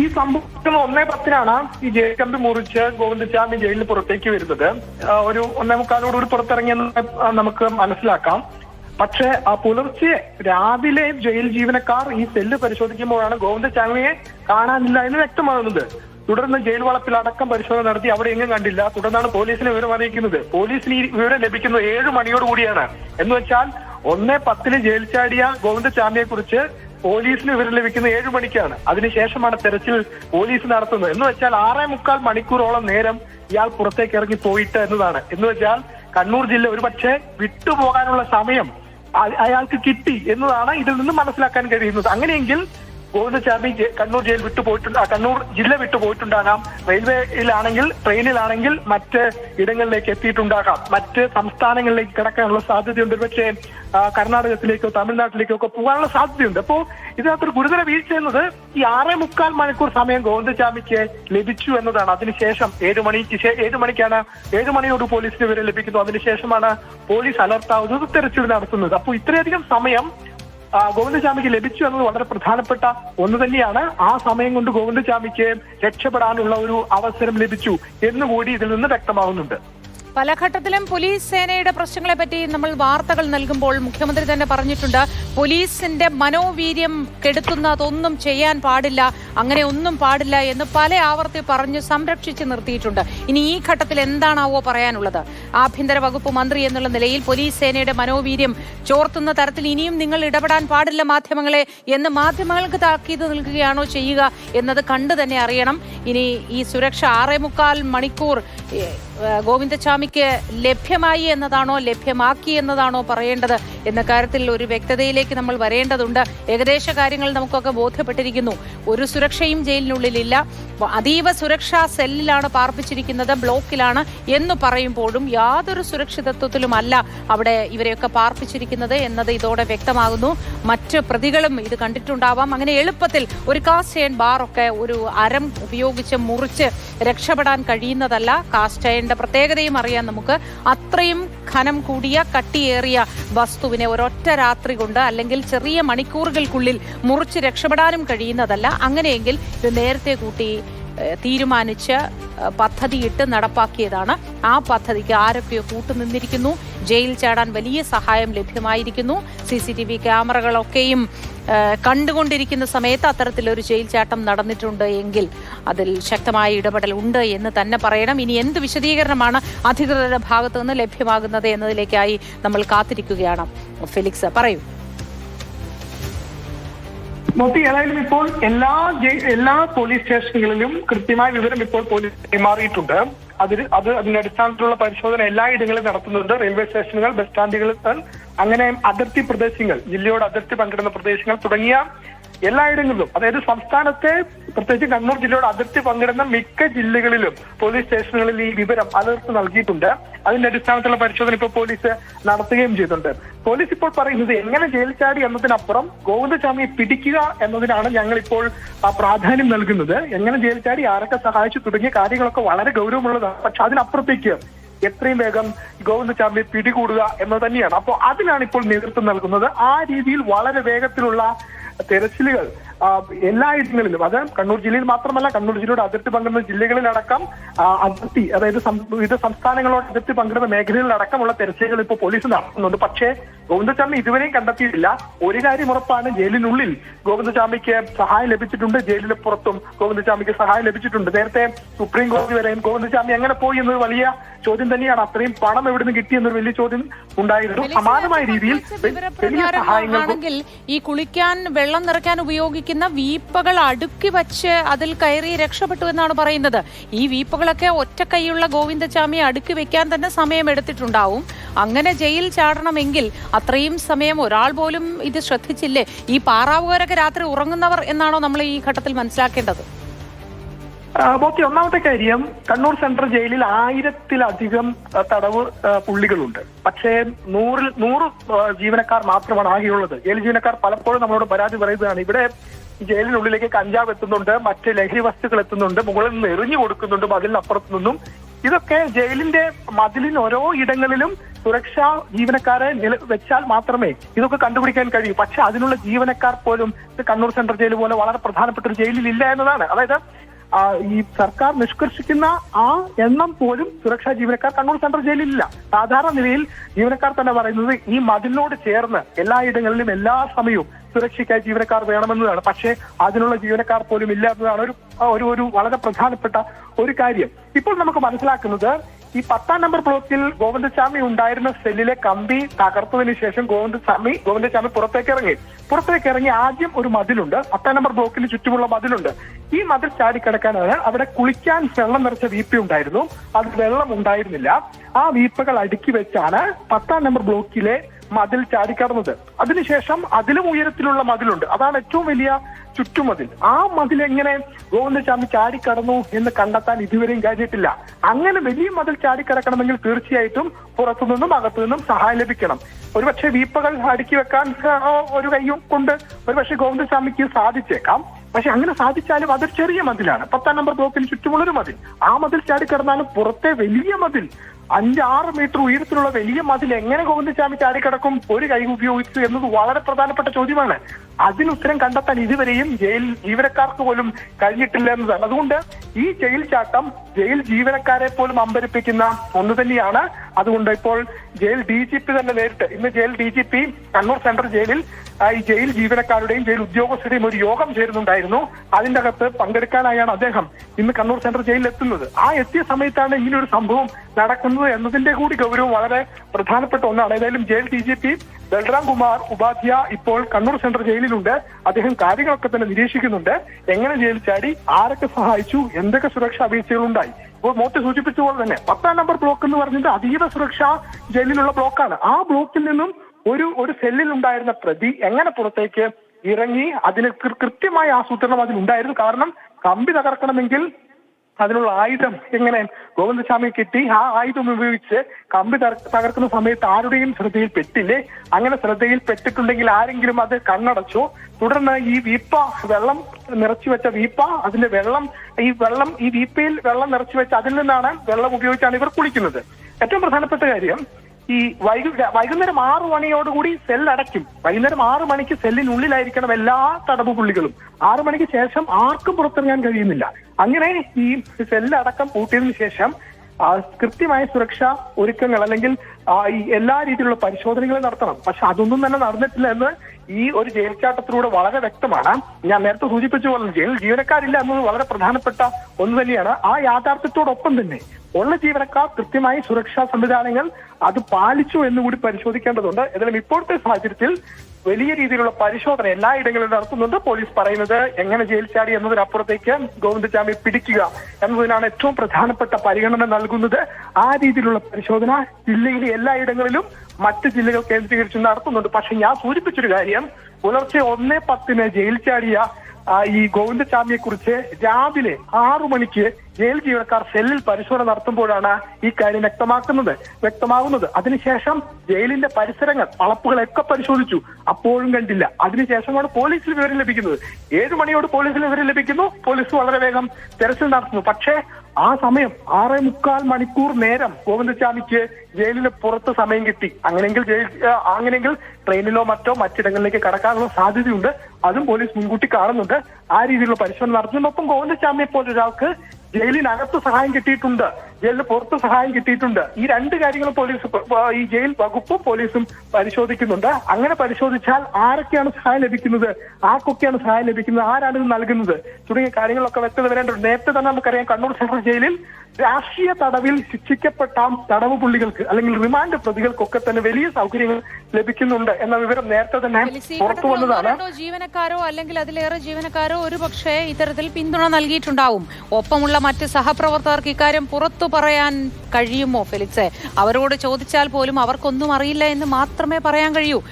ഈ സംഭവത്തിൽ ഒന്നേ പത്തിനാണ് ഈ ജയിൽ കമ്പി മുറിച്ച് ഗോവിന്ദസ്വാമി ജയിലിൽ പുറത്തേക്ക് വരുന്നത്. ഒരു ഒന്നേ മുക്കാലോടുകൂടി പുറത്തിറങ്ങിയെന്ന് നമുക്ക് മനസ്സിലാക്കാം. പക്ഷേ ആ പുലർച്ചെ രാവിലെ ജയിൽ ജീവനക്കാർ ഈ സെല്ല് പരിശോധിക്കുമ്പോഴാണ് ഗോവിന്ദസ്വാമിയെ കാണാനില്ല എന്ന് വ്യക്തമാകുന്നത്. തുടർന്ന് ജയിൽ വളപ്പിൽ അടക്കം പരിശോധന നടത്തി അവിടെ എങ്ങും കണ്ടില്ല. തുടർന്നാണ് പോലീസിനെ വിവരം അറിയിക്കുന്നത്. പോലീസിന് ഈ വിവരം ലഭിക്കുന്നത് ഏഴ് മണിയോട് കൂടിയാണ്. എന്ന് വെച്ചാൽ ഒന്നേ പത്തിന് ജയിൽ ചാടിയ ഗോവിന്ദസ്വാമിയെ കുറിച്ച് പോലീസിന് വിവരം ലഭിക്കുന്നത് ഏഴു മണിക്കാണ്. അതിനുശേഷമാണ് തെരച്ചിൽ പോലീസ് നടത്തുന്നത്. എന്ന് വെച്ചാൽ ആറേ മുക്കാൽ മണിക്കൂറോളം നേരം ഇയാൾ പുറത്തേക്ക് ഇറങ്ങി പോയിട്ട് എന്നതാണ്. എന്ന് വെച്ചാൽ കണ്ണൂർ ജില്ല ഒരുപക്ഷെ വിട്ടുപോകാനുള്ള സമയം അയാൾക്ക് കിട്ടി എന്നതാണ് ഇതിൽ നിന്ന് മനസ്സിലാക്കാൻ കഴിയുന്നത്. അങ്ങനെയെങ്കിൽ ഗോവിന്ദസ്വാമി ജെ- കണ്ണൂർ ജയിൽ വിട്ടുപോയിട്ടുണ്ട് കണ്ണൂർ ജില്ല വിട്ടുപോയിട്ടുണ്ടാകാം റെയിൽവേയിലാണെങ്കിൽ ട്രെയിനിലാണെങ്കിൽ മറ്റ് ഇടങ്ങളിലേക്ക് എത്തിയിട്ടുണ്ടാകാം. മറ്റ് സംസ്ഥാനങ്ങളിലേക്ക് കിടക്കാനുള്ള സാധ്യതയുണ്ട്. പക്ഷേ കർണാടകത്തിലേക്കോ തമിഴ്നാട്ടിലേക്കോ ഒക്കെ പോകാനുള്ള സാധ്യതയുണ്ട്. അപ്പോ ഇതിനകത്തൊരു ഗുരുതര വീഴ്ച എന്നത് ഈ ആറേ മുക്കാൽ മണിക്കൂർ സമയം ഗോവിന്ദസ്വാമിക്ക് ലഭിച്ചു എന്നതാണ്. അതിനുശേഷം ഏഴ് മണിക്ക് ഏഴ് മണിക്കാണ് ഏഴ് മണിയോട് പോലീസിന് വിവരം ലഭിക്കുന്നു. അതിനുശേഷമാണ് പോലീസ് അലർട്ടാവുന്നത് തെരച്ചിൽ നടത്തുന്നത്. അപ്പോൾ ഇത്രയധികം സമയം ഗോവിന്ദസ്വാമിക്ക് ലഭിച്ചു എന്നത് വളരെ പ്രധാനപ്പെട്ട ഒന്ന് തന്നെയാണ്. ആ സമയം കൊണ്ട് ഗോവിന്ദസ്വാമിക്ക് രക്ഷപ്പെടാനുള്ള ഒരു അവസരം ലഭിച്ചു എന്നുകൂടി ഇതിൽ നിന്ന് വ്യക്തമാവുന്നുണ്ട്. പല ഘട്ടത്തിലും പോലീസ് സേനയുടെ പ്രശ്നങ്ങളെ പറ്റി നമ്മൾ വാർത്തകൾ നൽകുമ്പോൾ മുഖ്യമന്ത്രി തന്നെ പറഞ്ഞിട്ടുണ്ട് പോലീസിന്റെ മനോവീര്യം കെടുത്തുന്നതൊന്നും ചെയ്യാൻ പാടില്ല അങ്ങനെ ഒന്നും പാടില്ല എന്ന് പല ആവർത്തി പറഞ്ഞ് സംരക്ഷിച്ച് നിർത്തിയിട്ടുണ്ട്. ഇനി ഈ ഘട്ടത്തിൽ എന്താണാവോ പറയാനുള്ളത്? ആഭ്യന്തര വകുപ്പ് മന്ത്രി എന്നുള്ള നിലയിൽ പോലീസ് സേനയുടെ മനോവീര്യം ചോർത്തുന്ന തരത്തിൽ ഇനിയും നിങ്ങൾ ഇടപെടാൻ പാടില്ല മാധ്യമങ്ങളെ എന്ന് മാധ്യമങ്ങൾക്ക് താക്കീത് നൽകുകയാണോ ചെയ്യുക എന്നത് കണ്ടു തന്നെ അറിയണം. ഇനി ഈ സുരക്ഷ ആറേ മണിക്കൂർ ഗോവിന്ദസ്വാമിക്ക് ലഭ്യമായി എന്നതാണോ ലഭ്യമാക്കി എന്നതാണോ പറയേണ്ടത് എന്ന കാര്യത്തിൽ ഒരു വ്യക്തതയിലേക്ക് നമ്മൾ വരേണ്ടതുണ്ട്. ഏകദേശ കാര്യങ്ങൾ നമുക്കൊക്കെ ബോധ്യപ്പെട്ടിരിക്കുന്നു. ഒരു സുരക്ഷയും ജയിലിനുള്ളിലില്ല. അതീവ സുരക്ഷാ സെല്ലിലാണ് പാർപ്പിച്ചിരിക്കുന്നത് ബ്ലോക്കിലാണ് എന്ന് പറയുമ്പോഴും യാതൊരു സുരക്ഷിതത്വത്തിലുമല്ല അവിടെ ഇവരെയൊക്കെ പാർപ്പിച്ചിരിക്കുന്നത് എന്നത് ഇതോടെ വ്യക്തമാകുന്നു. മറ്റ് പ്രതികളും ഇത് കണ്ടിട്ടുണ്ടാവാം. അങ്ങനെ എളുപ്പത്തിൽ ഒരു കാസ്റ്റ് ബാർ ബാറൊക്കെ ഒരു അരം ഉപയോഗിച്ച് മുറിച്ച് രക്ഷപ്പെടാൻ കഴിയുന്നതല്ല. കാസ്റ്റ് അയണിന്റെ പ്രത്യേകതയും അറിയാം നമുക്ക് അത്രയും ഖനം കൂടിയ കട്ടിയേറിയ വസ്തുവിനെ ഒരൊറ്റ രാത്രി കൊണ്ട് അല്ലെങ്കിൽ ചെറിയ മണിക്കൂറുകൾക്കുള്ളിൽ മുറിച്ച് രക്ഷപ്പെടാനും കഴിയുന്നതല്ല. അങ്ങനെയെങ്കിൽ ഇത് നേരത്തെ കൂട്ടി തീരുമാനിച്ച് പദ്ധതിയിട്ട് നടപ്പാക്കിയതാണ്. ആ പദ്ധതിക്ക് ആരൊക്കെ കൂട്ടുനിന്നിരിക്കുന്നു. ജയിൽ ചാടാൻ വലിയ സഹായം ലഭ്യമായിരിക്കുന്നു. സി സി ടി വി ക്യാമറകളൊക്കെയും കണ്ടുകൊണ്ടിരിക്കുന്ന സമയത്ത് അത്തരത്തിലൊരു ജയിൽ ചാട്ടം നടന്നിട്ടുണ്ട് എങ്കിൽ അതിൽ ശക്തമായ ഇടപെടൽ ഉണ്ട് എന്ന് തന്നെ പറയണം. ഇനി എന്ത് വിശദീകരണമാണ് അധികൃതരുടെ ഭാഗത്തു നിന്ന് ലഭ്യമാകുന്നത് എന്നതിലേക്കായി നമ്മൾ കാത്തിരിക്കുകയാണ്. ഫെലിക്സ് പറയൂ. മോത്തി ഏതായാലും ഇപ്പോൾ എല്ലാ എല്ലാ പോലീസ് സ്റ്റേഷനുകളിലും കൃത്യമായ വിവരം ഇപ്പോൾ പോലീസ് കൈമാറിയിട്ടുണ്ട്. അതിൽ അത് അതിന്റെ അടിസ്ഥാനത്തിലുള്ള പരിശോധന എല്ലായിടങ്ങളിലും നടത്തുന്നുണ്ട്. റെയിൽവേ സ്റ്റേഷനുകൾ ബസ് സ്റ്റാൻഡുകൾ അങ്ങനെ അതിർത്തി പ്രദേശങ്ങൾ ജില്ലയോട് അതിർത്തി പങ്കിടുന്ന പ്രദേശങ്ങൾ തുടങ്ങിയ എല്ലായിടങ്ങളിലും അതായത് സംസ്ഥാനത്തെ പ്രത്യേകിച്ച് കണ്ണൂർ ജില്ലയോട് അതിർത്തി പങ്കിടുന്ന മിക്ക ജില്ലകളിലും പോലീസ് സ്റ്റേഷനുകളിൽ ഈ വിവരം അലർട്ട് നൽകിയിട്ടുണ്ട്. അതിന്റെ അടിസ്ഥാനത്തിലുള്ള പരിശോധന ഇപ്പോൾ പോലീസ് നടത്തുകയും ചെയ്തിട്ടുണ്ട്. പോലീസ് ഇപ്പോൾ പറയുന്നത് എങ്ങനെ ജയിൽ ചാടി എന്നതിനപ്പുറം ഗോവിന്ദസ്വാമിയെ പിടിക്കുക എന്നതിനാണ് ഞങ്ങൾ ഇപ്പോൾ പ്രാധാന്യം നൽകുന്നത്. എങ്ങനെ ജയിൽ ചാടി ആരൊക്കെ സഹായിച്ചു തുടങ്ങിയ കാര്യങ്ങളൊക്കെ വളരെ ഗൗരവമുള്ളതാണ്. പക്ഷെ അതിനപ്പുറത്തേക്ക് എത്രയും വേഗം ഗോവിന്ദസ്വാമിയെ പിടികൂടുക എന്നത് തന്നെയാണ്. അപ്പോൾ അതിനാണ് ഇപ്പോൾ നേതൃത്വം നൽകുന്നത്. ആ രീതിയിൽ വളരെ വേഗത്തിലുള്ള തെരച്ചിലുകൾ. എല്ലായിടങ്ങളിലും അത് കണ്ണൂർ ജില്ലയിൽ മാത്രമല്ല കണ്ണൂർ ജില്ലയുടെ അതിർത്തി പങ്കിടുന്ന ജില്ലകളിലടക്കം അതിർത്തി അതായത് വിവിധ സംസ്ഥാനങ്ങളോട് അതിർത്തി പങ്കിടുന്ന മേഖലകളിലടക്കമുള്ള തെരച്ചിലുകൾ ഇപ്പോൾ പോലീസ് നടത്തുന്നുണ്ട്. പക്ഷേ ഗോവിന്ദസ്വാമി ഇതുവരെയും കണ്ടെത്തിയിട്ടില്ല. ഒരു കാര്യം ഉറപ്പാണ് ജയിലിനുള്ളിൽ ഗോവിന്ദസ്വാമിക്ക് സഹായം ലഭിച്ചിട്ടുണ്ട്. ജയിലിന് പുറത്തും ഗോവിന്ദസ്വാമിക്ക് സഹായം ലഭിച്ചിട്ടുണ്ട്. നേരത്തെ സുപ്രീം കോടതി വരെയും ഗോവിന്ദസ്വാമി എങ്ങനെ പോയി എന്നത് വലിയ ചോദ്യം തന്നെയാണ്. അത്രയും പണം എവിടെ നിന്ന് കിട്ടി എന്നൊരു വലിയ ചോദ്യം ഉണ്ടായിരുന്നു. സമാനമായ രീതിയിൽ വെ- വലിയ സഹായങ്ങൾ ഈ കുളിക്കാൻ വെള്ളം നിറയ്ക്കാൻ ഉപയോഗിക്കുന്ന വീപ്പകൾ അടുക്കി വച്ച് അതിൽ കയറി രക്ഷപ്പെട്ടു എന്നാണ് പറയുന്നത്. ഈ വീപ്പകളൊക്കെ ഒറ്റക്കൈയുള്ള ഗോവിന്ദചാമിയെ അടുക്കി വെക്കാൻ തന്നെ സമയമെടുത്തിട്ടുണ്ടാവും. അങ്ങനെ ജയിൽ ചാടണമെങ്കിൽ അത്രയും സമയം ഒരാൾ പോലും ഇത് ശ്രദ്ധിച്ചില്ലേ? ഈ പാറാവുകാരൊക്കെ രാത്രി ഉറങ്ങുന്നവർ എന്നാണോ നമ്മൾ ഈ ഘട്ടത്തിൽ മനസ്സിലാക്കേണ്ടത്? ബോക്കി ഒന്നാമത്തെ കാര്യം കണ്ണൂർ സെൻട്രൽ ജയിലിൽ ആയിരത്തിലധികം തടവ് പുള്ളികളുണ്ട്. പക്ഷേ നൂറിൽ നൂറ് ജീവനക്കാർ മാത്രമാണ് ആകെയുള്ളത്. ജയിൽ ജീവനക്കാർ പലപ്പോഴും നമ്മളോട് പരാതി പറയുന്നതാണ്. ഇവിടെ ജയിലിനുള്ളിലേക്ക് കഞ്ചാവ് എത്തുന്നുണ്ട് മറ്റ് ലഹരി വസ്തുക്കൾ എത്തുന്നുണ്ട് മുകളിൽ നിന്ന് എറിഞ്ഞു കൊടുക്കുന്നുണ്ട് മതിലിനപ്പുറത്തു നിന്നും. ഇതൊക്കെ ജയിലിന്റെ മതിലിന് ഓരോ ഇടങ്ങളിലും സുരക്ഷാ ജീവനക്കാരെ വെച്ചാൽ മാത്രമേ ഇതൊക്കെ കണ്ടുപിടിക്കാൻ കഴിയൂ. പക്ഷെ അതിനുള്ള ജീവനക്കാർ പോലും കണ്ണൂർ സെൻട്രൽ ജയിൽ പോലെ വളരെ പ്രധാനപ്പെട്ട ഒരു ജയിലിൽ ഇല്ല എന്നതാണ്. അതായത് ഈ സർക്കാർ നിഷ്കർഷിക്കുന്ന ആ എണ്ണം പോലും സുരക്ഷാ ജീവനക്കാർ കണ്ണൂർ സെൻട്രൽ ജയിലിലില്ല. സാധാരണ നിലയിൽ ജീവനക്കാർ തന്നെ പറയുന്നത് ഈ മതിലിനോട് ചേർന്ന് എല്ലായിടങ്ങളിലും എല്ലാ സമയവും സുരക്ഷയ്ക്കായി ജീവനക്കാർ വേണമെന്നതാണ്. പക്ഷേ അതിനുള്ള ജീവനക്കാർ പോലും ഇല്ല എന്നതാണ് ഒരു ഒരു വളരെ പ്രധാനപ്പെട്ട ഒരു കാര്യം. ഇപ്പോൾ നമുക്ക് മനസ്സിലാക്കുന്നത് ഈ പത്താം നമ്പർ ബ്ലോക്കിൽ ഗോവിന്ദസ്വാമി ഉണ്ടായിരുന്ന സെല്ലിലെ കമ്പി തകർത്തതിനു ശേഷം ഗോവിന്ദസ്വാമി ഗോവിന്ദസ്വാമി പുറത്തേക്ക് ഇറങ്ങി. പുറത്തേക്ക് ഇറങ്ങി ആദ്യം ഒരു മതിലുണ്ട്. പത്താം നമ്പർ ബ്ലോക്കിന് ചുറ്റുമുള്ള മതിലുണ്ട്. ഈ മതിൽ ചാടി ചാടിക്കിടക്കാനാണ് അവിടെ കുളിക്കാൻ വെള്ളം നിറച്ച വീപ്പി ഉണ്ടായിരുന്നു. അത് വെള്ളം ഉണ്ടായിരുന്നില്ല. ആ വീപ്പകൾ അടുക്കി വെച്ചാണ് പത്താം നമ്പർ ബ്ലോക്കിലെ മതിൽ ചാടിക്കടന്നത് അതിനുശേഷം അതിലും ഉയരത്തിലുള്ള മതിലുണ്ട്. അതാണ് ഏറ്റവും വലിയ ചുറ്റുമതിൽ. ആ മതിൽ എങ്ങനെ ഗോവിന്ദസ്വാമി ചാടിക്കടന്നു എന്ന് കണ്ടെത്താൻ ഇതുവരെയും കഴിഞ്ഞിട്ടില്ല. അങ്ങനെ വലിയ മതിൽ ചാടിക്കടക്കണമെങ്കിൽ തീർച്ചയായിട്ടും പുറത്തുനിന്നും അകത്തുനിന്നും സഹായം ലഭിക്കണം. ഒരുപക്ഷെ വീപ്പകൾ അടുക്കി വെക്കാൻ ഒരു കൈയും കൊണ്ട് ഒരുപക്ഷെ ഗോവിന്ദസ്വാമിക്ക് സാധിച്ചേക്കാം. പക്ഷെ അങ്ങനെ സാധിച്ചാലും അതൊരു ചെറിയ മതിലാണ്. പത്താം നമ്പർ ബ്ലോക്കിന് ചുറ്റുമുള്ളൊരു മതിൽ. ആ മതിൽ ചാടിക്കിടന്നാലും പുറത്തെ വലിയ മതിൽ അഞ്ചാറ് മീറ്റർ ഉയരത്തിലുള്ള വലിയ മതിൽ എങ്ങനെ ഗോവിന്ദസ്വാമി ചാടിക്കിടക്കും? ഒരു കൈ ഉപയോഗിച്ചു എന്നത് വളരെ പ്രധാനപ്പെട്ട ചോദ്യമാണ്. അതിനുത്തരം കണ്ടെത്താൻ ഇതുവരെയും ജയിൽ ജീവനക്കാർക്ക് പോലും കഴിഞ്ഞിട്ടില്ല എന്നതാണ്. അതുകൊണ്ട് ഈ ജയിൽ ചാട്ടം ജയിൽ ജീവനക്കാരെ പോലും അമ്പരിപ്പിക്കുന്ന ഒന്ന് തന്നെയാണ്. അതുകൊണ്ട് ഇപ്പോൾ ജയിൽ ഡി ജി പി തന്നെ നേരിട്ട്. ഇന്ന് jail D G P Kannur central ജയിലിൽ ഈ ജയിൽ ജീവനക്കാരുടെയും ജയിൽ ഉദ്യോഗസ്ഥരുടെയും ഒരു യോഗം ചേരുന്നുണ്ടായിരുന്നു. അതിന്റെ അകത്ത് പങ്കെടുക്കാനായാണ് അദ്ദേഹം ഇന്ന് കണ്ണൂർ സെൻട്രൽ ജയിലിൽ എത്തുന്നത്. ആ എത്തിയ സമയത്താണ് ഇങ്ങനെ ഒരു സംഭവം നടക്കുന്നത് എന്നതിന്റെ കൂടി ഗൗരവം വളരെ പ്രധാനപ്പെട്ട ഒന്നാണ്. ഏതായാലും jail D G P Balram Kumar Upadhya ഇപ്പോൾ കണ്ണൂർ സെൻട്രൽ ജയിലിലുണ്ട്. അദ്ദേഹം കാര്യങ്ങളൊക്കെ തന്നെ നിരീക്ഷിക്കുന്നുണ്ട്. എങ്ങനെ ജയിലിൽ ചാടി ആരൊക്കെ സഹായിച്ചു എന്തൊക്കെ സുരക്ഷാ വീഴ്ചകളുണ്ടായി ഇപ്പോൾ മോത്തി സൂചിപ്പിച്ചതുപോലെ തന്നെ പത്താം നമ്പർ ബ്ലോക്ക് എന്ന് പറഞ്ഞിട്ട് അതീവ സുരക്ഷാ ജയിലിലുള്ള ബ്ലോക്കാണ്. ആ ബ്ലോക്കിൽ നിന്നും ഒരു ഒരു സെല്ലിൽ ഉണ്ടായിരുന്ന പ്രതി എങ്ങനെ പുറത്തേക്ക് ഇറങ്ങി അതിന് കൃത്യമായ ആസൂത്രണം അതിലുണ്ടായിരുന്നു. കാരണം കമ്പി തകർക്കണമെങ്കിൽ അതിനുള്ള ആയുധം എങ്ങനെ ഗോവിന്ദസ്വാമി കിട്ടി? ആ ആയുധം ഉപയോഗിച്ച് കമ്പി തകർ- തകർക്കുന്ന സമയത്ത് ആരുടെയും ശ്രദ്ധയിൽ പെട്ടില്ലേ? അങ്ങനെ ശ്രദ്ധയിൽ പെട്ടിട്ടുണ്ടെങ്കിൽ ആരെങ്കിലും അത് കണ്ണടച്ചു? തുടർന്ന് ഈ വീപ്പ വെള്ളം നിറച്ചു വെച്ച വീപ്പ അതിന്റെ വെള്ളം ഈ വെള്ളം ഈ വീപ്പയിൽ വെള്ളം നിറച്ചു വെച്ച് അതിൽ നിന്നാണ് വെള്ളം ഉപയോഗിച്ചാണ് ഇവർ കുളിക്കുന്നത്. ഏറ്റവും പ്രധാനപ്പെട്ട കാര്യം ഈ വൈകു വൈകുന്നേരം ആറു മണിയോടുകൂടി സെൽ അടയ്ക്കും. വൈകുന്നേരം ആറു മണിക്ക് സെല്ലിനുള്ളിലായിരിക്കണം എല്ലാ തടവ് പുള്ളികളും. ആറു മണിക്ക് ശേഷം ആർക്കും പുറത്തിറങ്ങാൻ കഴിയുന്നില്ല. അങ്ങനെ ഈ സെല്ല് അടക്കം പൂട്ടിയതിനു ശേഷം കൃത്യമായ സുരക്ഷാ ഒരുക്കങ്ങൾ അല്ലെങ്കിൽ ഈ എല്ലാ രീതിയിലുള്ള പരിശോധനകളും നടത്തണം. പക്ഷെ അതൊന്നും തന്നെ നടന്നിട്ടില്ല എന്ന് ഈ ഒരു ജയിൽ ചാട്ടത്തിലൂടെ വളരെ വ്യക്തമാണ്. ഞാൻ നേരത്തെ സൂചിപ്പിച്ച പോലെ ജയിൽ ജീവനക്കാരില്ല എന്നത് വളരെ പ്രധാനപ്പെട്ട ഒന്ന് തന്നെയാണ്. ആ യാഥാർത്ഥ്യത്തോടൊപ്പം തന്നെ ഉള്ള ജീവനക്കാർ കൃത്യമായി സുരക്ഷാ സംവിധാനങ്ങൾ അത് പാലിച്ചു എന്നുകൂടി പരിശോധിക്കേണ്ടതുണ്ട്. എന്നാലും ഇപ്പോഴത്തെ സാഹചര്യത്തിൽ വലിയ രീതിയിലുള്ള പരിശോധന എല്ലായിടങ്ങളിലും നടത്തുന്നുണ്ട്. പോലീസ് പറയുന്നത് എങ്ങനെ ജയിൽ ചാടി എന്നതിനപ്പുറത്തേക്ക് ഗോവിന്ദജാമി പിടിക്കുക എന്നതിനാണ് ഏറ്റവും പ്രധാനപ്പെട്ട പരിഗണന നൽകുന്നത്. ആ രീതിയിലുള്ള പരിശോധന ജില്ലയിലെ എല്ലായിടങ്ങളിലും മറ്റ് ജില്ലകൾ കേന്ദ്രീകരിച്ച് നടത്തുന്നുണ്ട്. പക്ഷെ ഞാൻ സൂചിപ്പിച്ചൊരു കാര്യം. പുലർച്ചെ ഒന്നേ പത്തിന് ജയിൽ ചാടിയ ഈ ഗോവിന്ദസ്വാമിയെ കുറിച്ച് രാവിലെ ആറു മണിക്ക് ജയിൽ ജീവനക്കാർ സെല്ലിൽ പരിശോധന നടത്തുമ്പോഴാണ് ഈ കാര്യം വ്യക്തമാക്കുന്നത് വ്യക്തമാകുന്നത്. അതിനുശേഷം ജയിലിന്റെ പരിസരങ്ങൾ വളപ്പുകളൊക്കെ പരിശോധിച്ചു. അപ്പോഴും കണ്ടില്ല. അതിനുശേഷമാണ് പോലീസിൽ വിവരം ലഭിക്കുന്നത്. ഏഴു മണിയോട് പോലീസിൽ വിവരം ലഭിക്കുന്നു. പോലീസ് വളരെ വേഗം തെരച്ചിൽ നടത്തുന്നു. പക്ഷേ ആ സമയം ആറേ മുക്കാൽ മണിക്കൂർ നേരം ഗോവിന്ദസ്വാമിക്ക് ജയിലിന് പുറത്ത് സമയം കിട്ടി. അങ്ങനെയെങ്കിൽ ജയിൽ അങ്ങനെയെങ്കിൽ ട്രെയിനിലോ മറ്റോ മറ്റിടങ്ങളിലേക്ക് കടക്കാനുള്ള സാധ്യതയുണ്ട്. അതും പോലീസ് മുൻകൂട്ടി കാണുന്നുണ്ട്. ആ രീതിയിലുള്ള പരിശോധന നടത്തുന്നുണ്ട്. ഒപ്പം ഗോവിന്ദസ്വാമിയെ പോലെ ഒരാൾക്ക് ജയിലിനകത്ത് സഹായം കിട്ടിയിട്ടുണ്ട്. ജയിലിന് പുറത്ത് സഹായം കിട്ടിയിട്ടുണ്ട്. ഈ രണ്ട് കാര്യങ്ങളും പോലീസ് ഈ ജയിൽ വകുപ്പും പോലീസും പരിശോധിക്കുന്നുണ്ട്. അങ്ങനെ പരിശോധിച്ചാൽ ആരൊക്കെയാണ് സഹായം ലഭിക്കുന്നത്? ആർക്കൊക്കെയാണ് സഹായം ലഭിക്കുന്നത്? ആരാണ് ഇത് നൽകുന്നത്? തുടങ്ങിയ കാര്യങ്ങളൊക്കെ വ്യക്തത വരേണ്ടതുണ്ട്. നേരത്തെ തന്നെ നമുക്കറിയാം കണ്ണൂർ സെൻട്രൽ ജയിലിൽ രാഷ്ട്രീയ തടവിൽ ശിക്ഷിക്കപ്പെട്ട തടവ് പുള്ളികൾക്ക് അല്ലെങ്കിൽ റിമാൻഡ് പ്രതികൾക്കൊക്കെ തന്നെ വലിയ സൗകര്യങ്ങൾ ലഭിക്കുന്നുണ്ട് എന്ന വിവരം നേരത്തെ തന്നെ പുറത്തു വന്നതാണ്. ജീവനക്കാരോ അല്ലെങ്കിൽ അതിലേറെ ജീവനക്കാരോ ഒരു പക്ഷേ ഇത്തരത്തിൽ പിന്തുണ നൽകിയിട്ടുണ്ടാവും. ഒപ്പമുള്ള മറ്റ് സഹപ്രവർത്തകർക്ക് ഇക്കാര്യം പുറത്തു പറയാൻ കഴിയുമോ ഫെലിക്സെ അവരോട് ചോദിച്ചാൽ പോലും അവർക്കൊന്നും അറിയില്ല എന്ന് മാത്രമേ പറയാൻ കഴിയൂ.